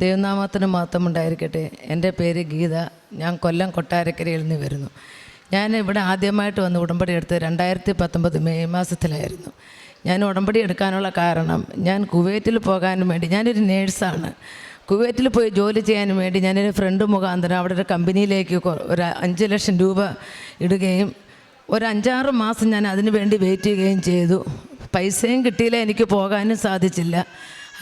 ദൈവനാമത്തിന് മാത്രം ഉണ്ടായിരിക്കട്ടെ എന്റെ പേര് ഗീത. ഞാൻ കൊല്ലം കൊട്ടാരക്കരയിൽ നിന്ന് വരുന്നു. ഞാൻ ഇവിടെ ആദ്യമായിട്ട് വന്ന് ഉടമ്പടി എടുത്ത് രണ്ടായിരത്തി പത്തൊമ്പത് മെയ് മാസത്തിലായിരുന്നു. ഞാൻ ഉടമ്പടി എടുക്കാനുള്ള കാരണം ഞാൻ കുവൈറ്റിൽ പോകാനും വേണ്ടി ഞാനൊരു നേഴ്സാണ്. കുവൈറ്റിൽ പോയി ജോലി ചെയ്യാനും വേണ്ടി ഞാനൊരു ഫ്രണ്ട് മുഖാന്തരം അവിടെ ഒരു കമ്പനിയിലേക്ക് ഒരു അഞ്ച് ലക്ഷം രൂപ ഇടുകയും ഒരു അഞ്ചാറ് മാസം ഞാൻ അതിനു വേണ്ടി വെയിറ്റ് ചെയ്യുകയും ചെയ്തു. പൈസയും കിട്ടിയില്ല എനിക്ക് പോകാനും സാധിച്ചില്ല.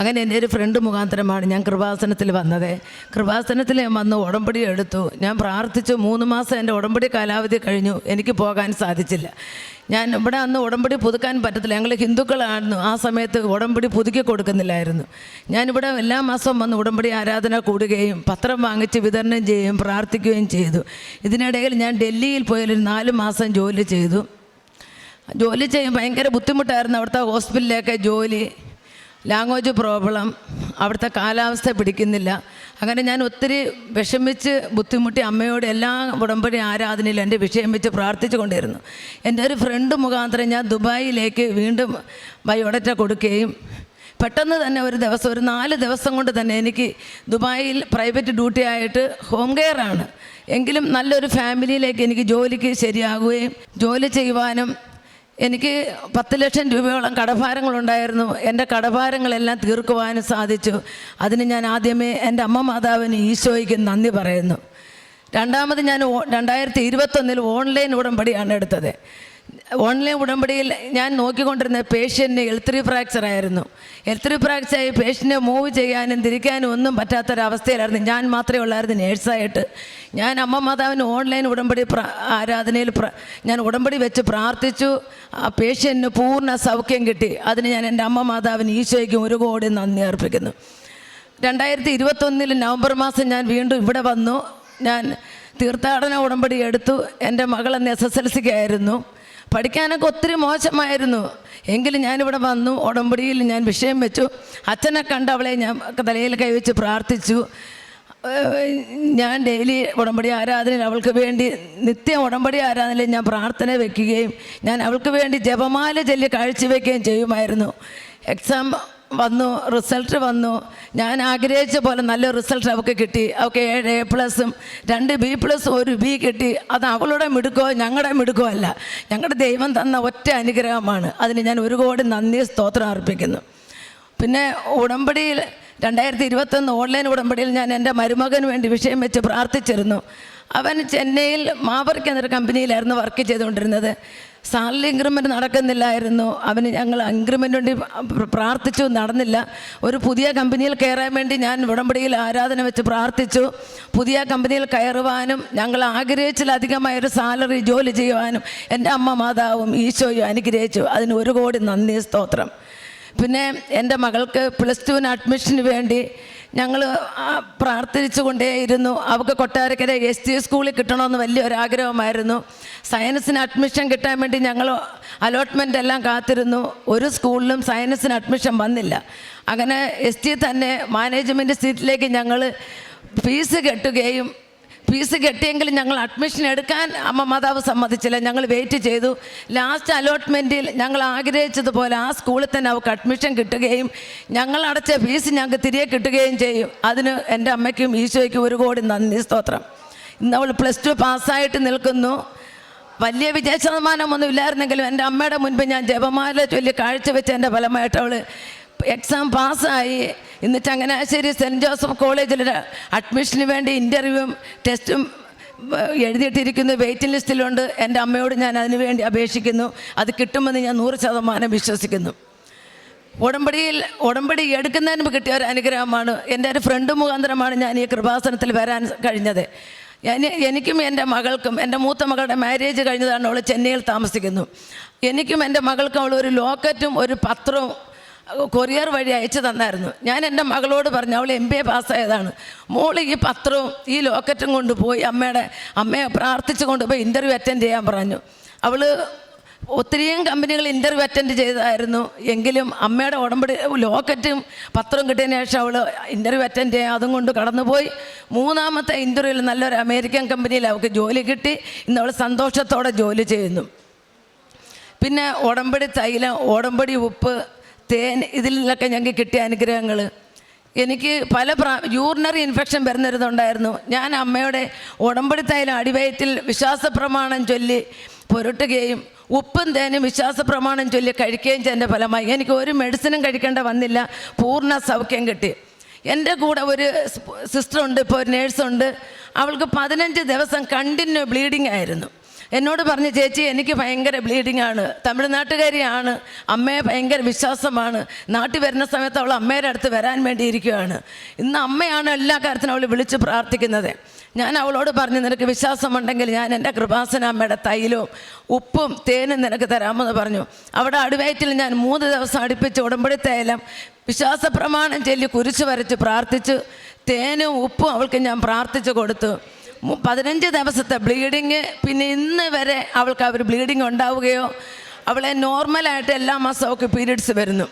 അങ്ങനെ എന്റെ ഒരു ഫ്രണ്ട് മുഖാന്തരമാണ് ഞാൻ കൃപാസനത്തിൽ വന്നത്. കൃപാസനത്തിൽ ഞാൻ വന്ന് ഉടമ്പടി എടുത്തു. ഞാൻ പ്രാർത്ഥിച്ചു. മൂന്ന് മാസം എന്റെ ഉടമ്പടി കാലാവധി കഴിഞ്ഞു. എനിക്ക് പോകാൻ സാധിച്ചില്ല. ഞാൻ ഇവിടെ അന്ന് ഉടമ്പടി പുതുക്കാൻ പറ്റത്തില്ല. ഞങ്ങൾ ഹിന്ദുക്കളായിരുന്നു. ആ സമയത്ത് ഉടമ്പടി പുതുക്കി കൊടുക്കുന്നില്ലായിരുന്നു. ഞാനിവിടെ എല്ലാ മാസവും വന്ന് ഉടമ്പടി ആരാധന കൂടുകയും പത്രം വാങ്ങിച്ച് വിതരണം ചെയ്യുകയും പ്രാർത്ഥിക്കുകയും ചെയ്തു. ഇതിനിടയിൽ ഞാൻ ഡൽഹിയിൽ പോയൊരു നാല് മാസം ജോലി ചെയ്തു. ജോലി ചെയ്യാൻ ഭയങ്കര ബുദ്ധിമുട്ടായിരുന്നു. അവിടുത്തെ ഹോസ്പിറ്റലിലൊക്കെ ജോലി. ലാംഗ്വേജ് പ്രോബ്ലം അവിടുത്തെ കാലാവസ്ഥ പിടിക്കുന്നില്ല. അങ്ങനെ ഞാൻ ഒത്തിരി വിഷമിച്ച് ബുദ്ധിമുട്ടി അമ്മയോട് എല്ലാ ഉടമ്പടി ആരാധനയിലും എന്റെ വിഷയം വെച്ച് പ്രാർത്ഥിച്ചു കൊണ്ടിരുന്നു. എന്റെ ഒരു ഫ്രണ്ട് മുഖാന്തരം ഞാൻ ദുബായിലേക്ക് വീണ്ടും ബയോഡറ്റ കൊടുക്കുകയും പെട്ടെന്ന് തന്നെ ഒരു ദിവസം ഒരു നാല് ദിവസം കൊണ്ട് തന്നെ എനിക്ക് ദുബായിൽ പ്രൈവറ്റ് ഡ്യൂട്ടി ആയിട്ട് ഹോം കെയർ ആണ്. എങ്കിലും നല്ലൊരു ഫാമിലിയിലേക്ക് എനിക്ക് ജോലിക്ക് ശരിയാകുകയും ജോലി ചെയ്യുവാനും എനിക്ക് പത്ത് ലക്ഷം രൂപയോളം കടഭാരങ്ങളുണ്ടായിരുന്നു. എന്റെ കടഭാരങ്ങളെല്ലാം തീർക്കുവാനും സാധിച്ചു. അതിന് ഞാൻ ആദ്യമേ എന്റെ അമ്മ മാതാവിന് ഈശോയ്ക്ക് നന്ദി പറയുന്നു. രണ്ടാമത് ഞാൻ രണ്ടായിരത്തി ഇരുപത്തൊന്നിൽ ഓൺലൈൻ ഉടമ്പടിയാണ് എടുത്തത്. ഓൺലൈൻ ഉടമ്പടിയിൽ ഞാൻ നോക്കിക്കൊണ്ടിരുന്ന പേഷ്യന്റിന് എൽത്രി ഫ്രാക്ചർ ആയിരുന്നു. എൽത്രി ഫ്രാക്ചർ ആയി പേഷ്യന്റിനെ മൂവ് ചെയ്യാനും തിരിക്കാനും ഒന്നും പറ്റാത്തൊരവസ്ഥയിലായിരുന്നു. ഞാൻ മാത്രമേ ഉള്ളായിരുന്നു നേഴ്സായിട്ട് ഞാൻ അമ്മ മാതാവിന് ഓൺലൈൻ ഉടമ്പടി ആരാധനയിൽ ഞാൻ ഉടമ്പടി വെച്ച് പ്രാർത്ഥിച്ചു. ആ പേഷ്യന്റിന് പൂർണ സൗഖ്യം കിട്ടി. അതിന് ഞാൻ എന്റെ അമ്മ മാതാവിന് ഈശോയ്ക്കും ഒരു കോടി നന്ദി അർപ്പിക്കുന്നു. രണ്ടായിരത്തി ഇരുപത്തൊന്നിൽ നവംബർ മാസം ഞാൻ വീണ്ടും ഇവിടെ വന്നു. ഞാൻ തീർത്ഥാടന ഉടമ്പടി എടുത്തു. എന്റെ മകൾ അന്ന് എസ് എസ് എൽ സിക്ക് ആയിരുന്നു പഠിക്കാനൊക്കെ ഒത്തിരി മോശമായിരുന്നു. എങ്കിലും ഞാനിവിടെ വന്നു ഉടമ്പടിയിൽ ഞാൻ വിഷയം വെച്ചു. അച്ഛനെ കണ്ട് അവളെ ഞാൻ തലയിൽ കൈവച്ച് പ്രാർത്ഥിച്ചു. ഞാൻ ഡെയിലി ഉടമ്പടി ആരാധനയിൽ അവൾക്ക് വേണ്ടി നിത്യം ഉടമ്പടി ആരാധനയിൽ ഞാൻ പ്രാർത്ഥന വെക്കുകയും ഞാൻ അവൾക്ക് വേണ്ടി ജപമാല ചൊല്ലി കാഴ്ചവെക്കുകയും ചെയ്യുമായിരുന്നു. എക്സാം വന്നു റിസൾട്ട് വന്നു. ഞാൻ ആഗ്രഹിച്ച പോലെ നല്ല റിസൾട്ട് അവൾക്ക് കിട്ടി. അവൾക്ക് ഏഴ് എ പ്ലസും രണ്ട് ബി പ്ലസും ഒരു ബി കിട്ടി. അത് അവളുടെ മിടുക്കോ ഞങ്ങളുടെ മിടുക്കോ അല്ല. ഞങ്ങളുടെ ദൈവം തന്ന ഒറ്റ അനുഗ്രഹമാണ്. അതിന് ഞാൻ ഒരു കോടി നന്ദി സ്തോത്രം അർപ്പിക്കുന്നു. പിന്നെ ഉടമ്പടിയിൽ രണ്ടായിരത്തി ഇരുപത്തൊന്ന് ഓൺലൈൻ ഉടമ്പടിയിൽ ഞാൻ എന്റെ മരുമകന് വേണ്ടി വിഷയം വെച്ച് പ്രാർത്ഥിച്ചിരുന്നു. അവൻ ചെന്നൈയിൽ മാവർക്ക് എന്നൊരു കമ്പനിയിലായിരുന്നു വർക്ക് ചെയ്തുകൊണ്ടിരുന്നത്. സാലറി ഇൻക്രിമെന്റ് നടക്കുന്നില്ലായിരുന്നു. അവന് ഞങ്ങൾ ഇൻക്രിമെന്റ് വേണ്ടി പ്ര- പ്രാർത്ഥിച്ചു നടന്നില്ല. ഒരു പുതിയ കമ്പനിയിൽ കയറാൻ വേണ്ടി ഞാൻ ഉടമ്പടിയിൽ ആരാധന വെച്ച് പ്രാർത്ഥിച്ചു. പുതിയ കമ്പനിയിൽ കയറുവാനും ഞങ്ങൾ ആഗ്രഹിച്ചിലധികമായൊരു സാലറി ജോലി ചെയ്യുവാനും എന്റെ അമ്മ മാതാവും ഈശോയും അനുഗ്രഹിച്ചു. അതിന് ഒരു കോടി നന്ദി സ്തോത്രം. പിന്നെ എന്റെ മകൾക്ക് പ്ലസ് ടുവിന് അഡ്മിഷന് വേണ്ടി ഞങ്ങൾ പ്രാർത്ഥിച്ചു കൊണ്ടേയിരുന്നു അവൾക്ക് കൊട്ടാരക്കര എസ് ടി സ്കൂളിൽ കിട്ടണമെന്ന് വലിയൊരാഗ്രഹമായിരുന്നു. സയൻസിന് അഡ്മിഷൻ കിട്ടാൻ വേണ്ടി ഞങ്ങൾ അലോട്ട്മെന്റ് എല്ലാം കാത്തിരുന്നു. ഒരു സ്കൂളിലും സയൻസിന് അഡ്മിഷൻ വന്നില്ല. അങ്ങനെ എസ് ടി തന്നെ മാനേജ്മെന്റ് സീറ്റിലേക്ക് ഞങ്ങൾ ഫീസ് കെട്ടുകയും ഫീസ് കെട്ടിയെങ്കിലും ഞങ്ങൾ അഡ്മിഷൻ എടുക്കാൻ അമ്മ മാതാവ് സമ്മതിച്ചില്ല. ഞങ്ങൾ വെയിറ്റ് ചെയ്തു. ലാസ്റ്റ് അലോട്ട്മെന്റിൽ ഞങ്ങൾ ആഗ്രഹിച്ചതുപോലെ ആ സ്കൂളിൽ തന്നെ അവൾക്ക് അഡ്മിഷൻ കിട്ടുകയും ഞങ്ങൾ അടച്ച ഫീസ് ഞങ്ങൾക്ക് തിരികെ കിട്ടുകയും ചെയ്യും. അതിന് എന്റെ അമ്മയ്ക്കും ഈശോയ്ക്കും ഒരു കോടി നന്ദി സ്തോത്രം. ഇന്ന് അവൾ പ്ലസ് ടു പാസ്സായിട്ട് നിൽക്കുന്നു. വലിയ വിജയ ഇല്ലായിരുന്നെങ്കിലും എന്റെ അമ്മയുടെ മുൻപ് ഞാൻ ജപമാല ചൊല്ലി കാഴ്ചവെച്ച എന്റെ ഫലമായിട്ട് അവൾ എക്സാം പാസ്സായി ഇന്ന് ചങ്ങനാശ്ശേരി സെന്റ് ജോസഫ് കോളേജിൽ അഡ്മിഷന് വേണ്ടി ഇന്റർവ്യൂവും ടെസ്റ്റും എഴുതിയിട്ടിരിക്കുന്ന. വെയിറ്റിംഗ് ലിസ്റ്റിലുണ്ട്. എന്റെ അമ്മയോട് ഞാൻ അതിനു വേണ്ടി അപേക്ഷിക്കുന്നു. അത് കിട്ടുമെന്ന് ഞാൻ നൂറ് ശതമാനം വിശ്വസിക്കുന്നു. ഉടമ്പടിയിൽ ഉടമ്പടി എടുക്കുന്നതിന് കിട്ടിയ ഒരു അനുഗ്രഹമാണ്. എന്റെ ഒരു ഫ്രണ്ട് മുഖാന്തരമാണ് ഞാൻ ഈ കൃപാസനത്തിൽ വരാൻ കഴിഞ്ഞത്. എനിക്കും എന്റെ മകൾക്കും എന്റെ മൂത്ത മകളുടെ മാരേജ് കഴിഞ്ഞതാണ്. അവൾ ചെന്നൈയിൽ താമസിക്കുന്നു. എനിക്കും എന്റെ മകൾക്കും അവൾ ഒരു ലോക്കറ്റും ഒരു പത്രവും കൊറിയർ വഴി അയച്ചു തന്നായിരുന്നു. ഞാൻ എന്റെ മകളോട് പറഞ്ഞു അവൾ എം ബി എ പാസ്സായതാണ്. മോൾ ഈ പത്രവും ഈ ലോക്കറ്റും കൊണ്ടുപോയി അമ്മയുടെ അമ്മയെ പ്രാർത്ഥിച്ചു കൊണ്ടുപോയി ഇന്റർവ്യൂ അറ്റൻഡ് ചെയ്യാൻ പറഞ്ഞു. അവൾ ഒത്തിരിയും കമ്പനികൾ ഇന്റർവ്യൂ അറ്റൻഡ് ചെയ്തായിരുന്നു. എങ്കിലും അമ്മയുടെ ഉടമ്പടി ലോക്കറ്റും പത്രവും കിട്ടിയതിന് ശേഷം അവൾ ഇന്റർവ്യൂ അറ്റൻഡ് ചെയ്യാൻ അതും കൊണ്ട് കടന്നുപോയി. മൂന്നാമത്തെ ഇന്റർവ്യൂവിൽ നല്ലൊരു അമേരിക്കൻ കമ്പനിയിൽ അവൾക്ക് ജോലി കിട്ടി. ഇന്ന് അവൾ സന്തോഷത്തോടെ ജോലി ചെയ്യുന്നു. പിന്നെ ഉടമ്പടി തൈലം ഉടമ്പടി ഉപ്പ് തേൻ ഇതിലൊക്കെ ഞങ്ങൾക്ക് കിട്ടിയ അനുഗ്രഹങ്ങൾ എനിക്ക് പല പ്രാ യൂറിനറി ഇൻഫെക്ഷൻ വരുന്നൊരിതുണ്ടായിരുന്നു. ഞാൻ അമ്മയുടെ ഉടമ്പടി തൈലം അടിവയറ്റിൽ വിശ്വാസ പ്രമാണം ചൊല്ലി പുരട്ടുകയും ഉപ്പും തേനും വിശ്വാസ പ്രമാണം ചൊല്ലി കഴിക്കുകയും ചെയ്തതിന്റെ ഫലമായി എനിക്ക് ഒരു മെഡിസിനും കഴിക്കേണ്ട വന്നില്ല. പൂർണ സൗഖ്യം കിട്ടി. എന്റെ കൂടെ ഒരു സിസ്റ്ററുണ്ട് ഇപ്പോൾ ഒരു നേഴ്സുണ്ട് അവൾക്ക് പതിനഞ്ച് ദിവസം കണ്ടിന്യൂ ബ്ലീഡിങ് ആയിരുന്നു. എന്നോട് പറഞ്ഞു ചേച്ചി എനിക്ക് ഭയങ്കര ബ്ലീഡിംഗ് ആണ്. തമിഴ്നാട്ടുകാരിയാണ്. അമ്മയെ ഭയങ്കര വിശ്വാസമാണ്. നാട്ടിൽ വരുന്ന സമയത്ത് അവൾ അമ്മയുടെ അടുത്ത് വരാൻ വേണ്ടിയിരിക്കുകയാണ്. ഇന്ന് അമ്മയാണ് എല്ലാ കാര്യത്തിനും അവൾ വിളിച്ച് പ്രാർത്ഥിക്കുന്നത്. ഞാൻ അവളോട് പറഞ്ഞു നിനക്ക് വിശ്വാസമുണ്ടെങ്കിൽ ഞാൻ എന്റെ കൃപാസന അമ്മയുടെ തൈലവും ഉപ്പും തേനും നിനക്ക് തരാമെന്ന് പറഞ്ഞു. അവിടെ അടുവയറ്റിൽ ഞാൻ മൂന്ന് ദിവസം അടുപ്പിച്ച് ഉടമ്പടി തൈലം വിശ്വാസ പ്രമാണം ചൊല്ലി കുരിശ് വരച്ച് പ്രാർത്ഥിച്ചു തേനും ഉപ്പും അവൾക്ക് ഞാൻ പ്രാർത്ഥിച്ചു കൊടുത്തു. പതിനഞ്ച് ദിവസത്തെ ബ്ലീഡിങ് പിന്നെ ഇന്ന് വരെ അവൾക്ക് അവർ ബ്ലീഡിങ് ഉണ്ടാവുകയോ അവളെ നോർമലായിട്ട് എല്ലാ മാസവും ഒക്കെ പീരീഡ്സ് വരുന്നു.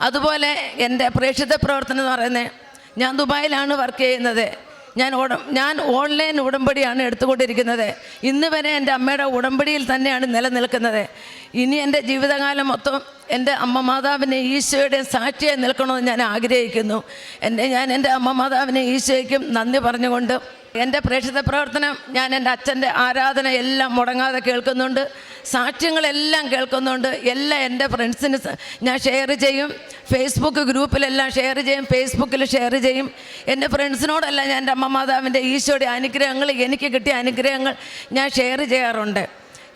അതുപോലെ എന്റെ പ്രേക്ഷിത പ്രവർത്തനം എന്ന് പറയുന്നത് ഞാൻ ദുബായിലാണ് വർക്ക് ചെയ്യുന്നത്. ഞാൻ ഉട ഞാൻ ഓൺലൈൻ ഉടമ്പടിയാണ് എടുത്തുകൊണ്ടിരിക്കുന്നത്. ഇന്ന് വരെ എന്റെ അമ്മയുടെ ഉടമ്പടിയിൽ തന്നെയാണ് നിലനിൽക്കുന്നത്. ഇനി എന്റെ ജീവിതകാലം മൊത്തം എന്റെ അമ്മ മാതാവിനെ ഈശോയുടെ സാക്ഷിയായി നിൽക്കണമെന്ന് ഞാൻ ആഗ്രഹിക്കുന്നു. എന്റെ ഞാൻ എന്റെ അമ്മ മാതാവിനെ ഈശോയ്ക്കും നന്ദി പറഞ്ഞുകൊണ്ട് എന്റെ പ്രേക്ഷിത പ്രവർത്തനം ഞാൻ എന്റെ അച്ഛന്റെ ആരാധന എല്ലാം മുടങ്ങാതെ കേൾക്കുന്നുണ്ട്. സാക്ഷ്യങ്ങളെല്ലാം കേൾക്കുന്നുണ്ട്. എല്ലാം എന്റെ ഫ്രണ്ട്സിന് ഞാൻ ഷെയർ ചെയ്യും. ഫേസ്ബുക്ക് ഗ്രൂപ്പിലെല്ലാം ഷെയർ ചെയ്യും. ഫേസ്ബുക്കിൽ ഷെയർ ചെയ്യും. എന്റെ ഫ്രണ്ട്സിനോടെല്ലാം ഞാൻ എന്റെ അമ്മ മാതാവിന്റെ ഈശോയുടെ അനുഗ്രഹങ്ങൾ എനിക്ക് കിട്ടിയ അനുഗ്രഹങ്ങൾ ഞാൻ ഷെയർ ചെയ്യാറുണ്ട്.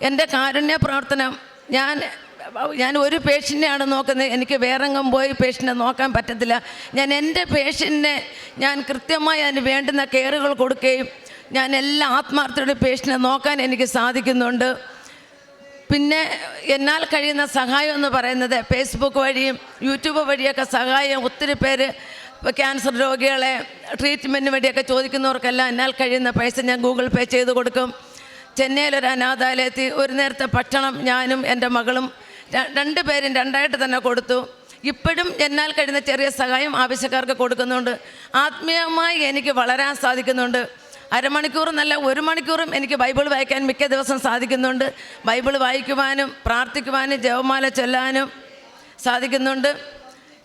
എന്റെ കാരുണ്യ പ്രവർത്തനം ഞാൻ ഞാൻ ഒരു പേഷ്യന്റെയാണ് നോക്കുന്നത്. എനിക്ക് വേറെങ്ങും പോയി പേഷ്യന്റിനെ നോക്കാൻ പറ്റത്തില്ല. ഞാൻ എന്റെ പേഷ്യന്റിനെ ഞാൻ കൃത്യമായി അതിന് വേണ്ടുന്ന കെയറുകൾ കൊടുക്കുകയും ഞാൻ എല്ലാ ആത്മാർത്ഥയുടെ പേഷ്യന്റിനെ നോക്കാൻ എനിക്ക് സാധിക്കുന്നുണ്ട്. പിന്നെ എന്നാൽ കഴിയുന്ന സഹായം എന്ന് പറയുന്നത് ഫേസ്ബുക്ക് വഴിയും യൂട്യൂബ് വഴിയൊക്കെ സഹായം ഒത്തിരി പേര് ക്യാൻസർ രോഗികളെ ട്രീറ്റ്മെന്റിന് വേണ്ടിയൊക്കെ ചോദിക്കുന്നവർക്കെല്ലാം എന്നാൽ കഴിയുന്ന പൈസ ഞാൻ ഗൂഗിൾ പേ ചെയ്ത് കൊടുക്കും. ചെന്നൈയിലൊരു അനാഥാലയത്തിൽ ഒരു നേരത്തെ ഭക്ഷണം ഞാനും എന്റെ മകളും രണ്ട് പേരും രണ്ടായിട്ട് തന്നെ കൊടുത്തു. ഇപ്പോഴും എന്നാൽ കഴിയുന്ന ചെറിയ സഹായം ആവശ്യക്കാർക്ക് കൊടുക്കുന്നുണ്ട്. ആത്മീയമായി എനിക്ക് വളരാൻ സാധിക്കുന്നുണ്ട്. അരമണിക്കൂർ നല്ല ഒരു മണിക്കൂറും എനിക്ക് ബൈബിൾ വായിക്കാൻ മിക്ക ദിവസം സാധിക്കുന്നുണ്ട്. ബൈബിൾ വായിക്കുവാനും പ്രാർത്ഥിക്കുവാനും ജപമാല ചൊല്ലാനും സാധിക്കുന്നുണ്ട്.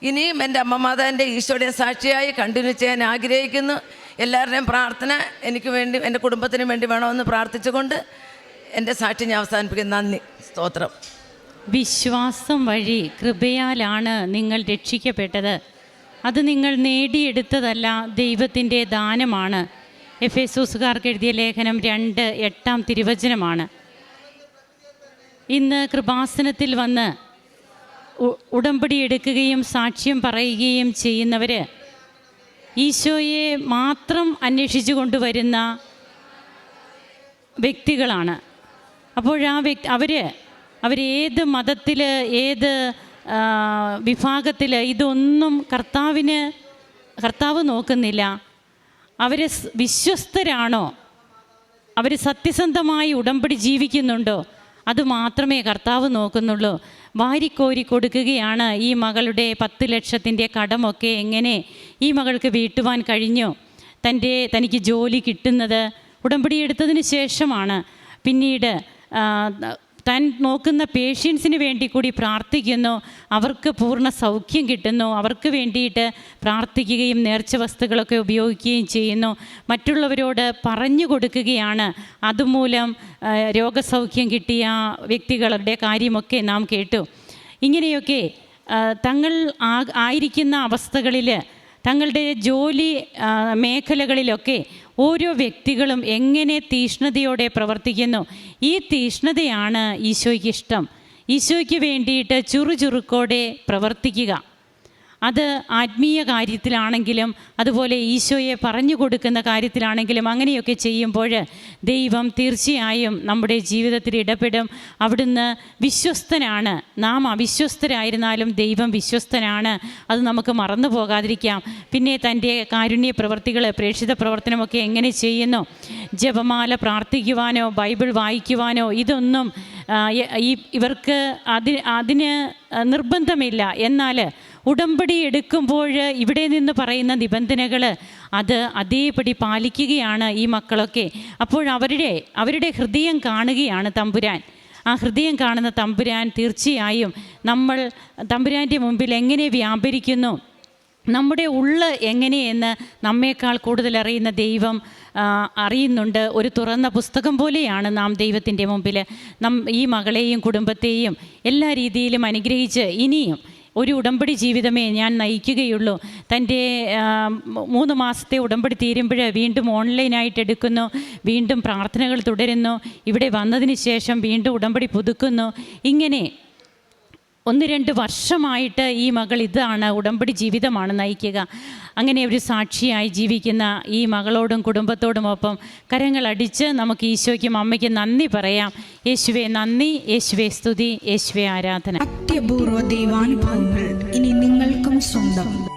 ഇനിയും എന്റെ അമ്മ മാതാവിന്റെ ഈശോയുടെ സാക്ഷിയായി കണ്ടിന്യൂ ചെയ്യാൻ ആഗ്രഹിക്കുന്നു. എല്ലാവരുടെയും പ്രാർത്ഥന എനിക്ക് വേണ്ടി എന്റെ കുടുംബത്തിന് വേണ്ടി വേണമെന്ന് പ്രാർത്ഥിച്ചുകൊണ്ട് എന്റെ സാക്ഷി ഞാൻ അവസാനിപ്പിക്കുന്നു. നന്ദി. സ്തോത്രം. വിശ്വാസം വഴി കൃപയാലാണ് നിങ്ങൾ രക്ഷിക്കപ്പെട്ടത്. അത് നിങ്ങൾ നേടിയെടുത്തതല്ല ദൈവത്തിന്റെ ദാനമാണ്. എഫ് എസൂസുകാർക്ക് എഴുതിയ ലേഖനം രണ്ട് എട്ടാം തിരുവചനമാണ്. ഇന്ന് കൃപാസനത്തിൽ വന്ന് ഉടമ്പടി എടുക്കുകയും സാക്ഷ്യം പറയുകയും ചെയ്യുന്നവർ ഈശോയെ മാത്രം അന്വേഷിച്ചു കൊണ്ടുവരുന്ന വ്യക്തികളാണ്. അപ്പോഴാ വ്യക്തി അവർ അവരേത് മതത്തിൽ ഏത് വിഭാഗത്തിൽ ഇതൊന്നും കർത്താവിന് കർത്താവ് നോക്കുന്നില്ല. അവർ വിശ്വസ്തരാണോ? അവർ സത്യസന്ധമായി ഉടമ്പടി ജീവിക്കുന്നുണ്ടോ? അത് മാത്രമേ കർത്താവ് നോക്കുന്നുള്ളൂ. വാരിക്കോരി കൊടുക്കുകയാണ് ഈ മകളുടെ പത്ത് ലക്ഷത്തിന്റെ കടമൊക്കെ എങ്ങനെ ഈ മകൾക്ക് വീട്ടുവാൻ കഴിഞ്ഞോ? തന്റെ തനിക്ക് ജോലി കിട്ടുന്നത് ഉടമ്പടി എടുത്തതിന് ശേഷമാണ്. പിന്നീട് താൻ നോക്കുന്ന പേഷ്യൻസിന് വേണ്ടി കൂടി പ്രാർത്ഥിക്കുന്നു. അവർക്ക് പൂർണ സൗഖ്യം കിട്ടുന്നു. അവർക്ക് വേണ്ടിയിട്ട് പ്രാർത്ഥിക്കുകയും നേർച്ച വസ്തുക്കളൊക്കെ ഉപയോഗിക്കുകയും ചെയ്യുന്നു. മറ്റുള്ളവരോട് പറഞ്ഞു കൊടുക്കുകയാണ്. അതുമൂലം രോഗസൗഖ്യം കിട്ടിയ വ്യക്തികളുടെ കാര്യമൊക്കെ നാം കേട്ടു. ഇങ്ങനെയൊക്കെ തങ്ങൾ ആയിരിക്കുന്ന അവസ്ഥകളിൽ തങ്ങളുടെ ജോലി മേഖലകളിലൊക്കെ ഓരോ വ്യക്തികളും എങ്ങനെ തീഷ്ണതയോടെ പ്രവർത്തിക്കുന്നു? ഈ തീഷ്ണതയാണ് ഈശോയ്ക്ക് ഇഷ്ടം. ഈശോയ്ക്ക് വേണ്ടിയിട്ട് ചുറുചുറുക്കോടെ പ്രവർത്തിക്കുക. അത് ആത്മീയ കാര്യത്തിലാണെങ്കിലും അതുപോലെ ഈശോയെ പറഞ്ഞു കൊടുക്കുന്ന കാര്യത്തിലാണെങ്കിലും അങ്ങനെയൊക്കെ ചെയ്യുമ്പോൾ ദൈവം തീർച്ചയായും നമ്മുടെ ജീവിതത്തിൽ ഇടപെടും. അവിടുന്ന് വിശ്വസ്തനാണ്. നാം അവിശ്വസ്തരായിരുന്നാലും ദൈവം വിശ്വസ്തനാണ്. അത് നമുക്ക് മറന്നു പോകാതിരിക്കാം. പിന്നെ തന്റെ കാരുണ്യ പ്രവർത്തികൾ പ്രേക്ഷിത പ്രവർത്തനമൊക്കെ എങ്ങനെ ചെയ്യുന്നു? ജപമാല പ്രാർത്ഥിക്കുവാനോ ബൈബിൾ വായിക്കുവാനോ ഇതൊന്നും ഈ- ഇവർക്ക് അതിന് അതിന് നിർബന്ധമില്ല. എന്നാൽ ഉടമ്പടി എടുക്കുമ്പോൾ ഇവിടെ നിന്ന് പറയുന്ന നിബന്ധനകൾ അത് അതേപടി പാലിക്കുകയാണ് ഈ മക്കളൊക്കെ. അപ്പോൾ അവരുടെ അവരുടെ ഹൃദയം കാണുകയാണ് തമ്പുരാൻ. ആ ഹൃദയം കാണുന്ന തമ്പുരാൻ തീർച്ചയായും നമ്മൾ തമ്പുരാന്റെ മുമ്പിൽ എങ്ങനെ വ്യാപരിക്കുന്നു? നമ്മുടെ ഉള്ള് എങ്ങനെയെന്ന് നമ്മേക്കാൾ കൂടുതൽ അറിയുന്ന ദൈവം അറിയുന്നുണ്ട്. ഒരു തുറന്ന പുസ്തകം പോലെയാണ് നാം ദൈവത്തിന്റെ മുമ്പിൽ. നം ഈ മകളെയും കുടുംബത്തെയും എല്ലാ രീതിയിലും അനുഗ്രഹിച്ച് ഇനിയും ഒരു ഉടമ്പടി ജീവിതമേ ഞാൻ നയിക്കുകയുള്ളൂ. തന്റെ മൂന്ന് മാസത്തെ ഉടമ്പടി തീരുമ്പോൾ വീണ്ടും ഓൺലൈനായിട്ട് എടുക്കുന്നു. വീണ്ടും പ്രാർത്ഥനകൾ തുടരുന്നു. ഇവിടെ വന്നതിന് ശേഷം വീണ്ടും ഉടമ്പടി പുതുക്കുന്നു. ഇങ്ങനെ ഒന്ന് രണ്ട് വർഷമായിട്ട് ഈ മകൾ ഇതാണ് ഉടമ്പടി ജീവിതമാണ് നയിക്കുക. അങ്ങനെ ഒരു സാക്ഷിയായി ജീവിക്കുന്ന ഈ മകളോടും കുടുംബത്തോടും കുടുംബത്തോടുമൊപ്പം കരങ്ങളടിച്ച് നമുക്ക് ഈശോയ്ക്കും അമ്മയ്ക്കും നന്ദി പറയാം. യേശുവെ നന്ദി യേശുവെ സ്തുതി യേശുവെ ആരാധന. അത്യപൂർവ ദൈവാനുഭവങ്ങൾ ഇനി നിങ്ങൾക്കും സ്വന്തം.